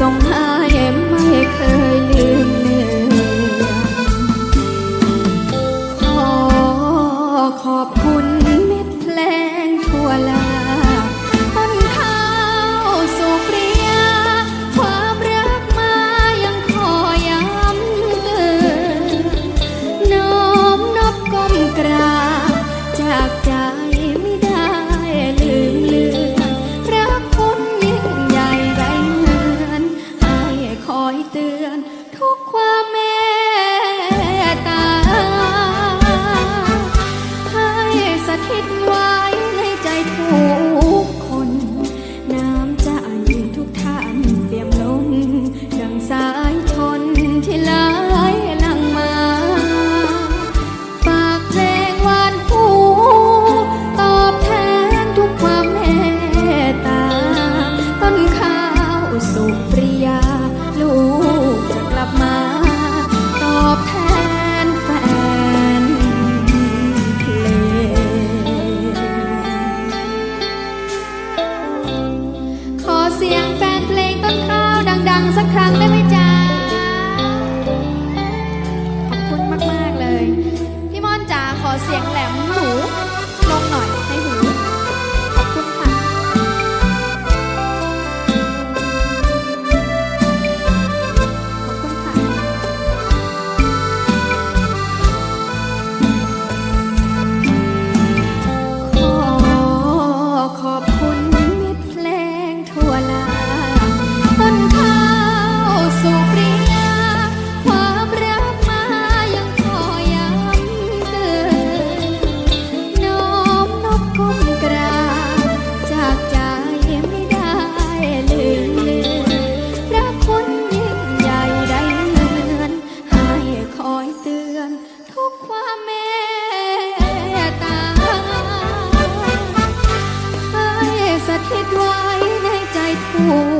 ส่งหา อยเตือนทุกความ เสียงแฟนเพลงต้นข้าวดัง ๆ สักครั้งได้ไหมจ๊ะ ขอบคุณมาก ๆ เลย พี่ม่อนจ๋าขอเสียง คิดไว้ในใจทุก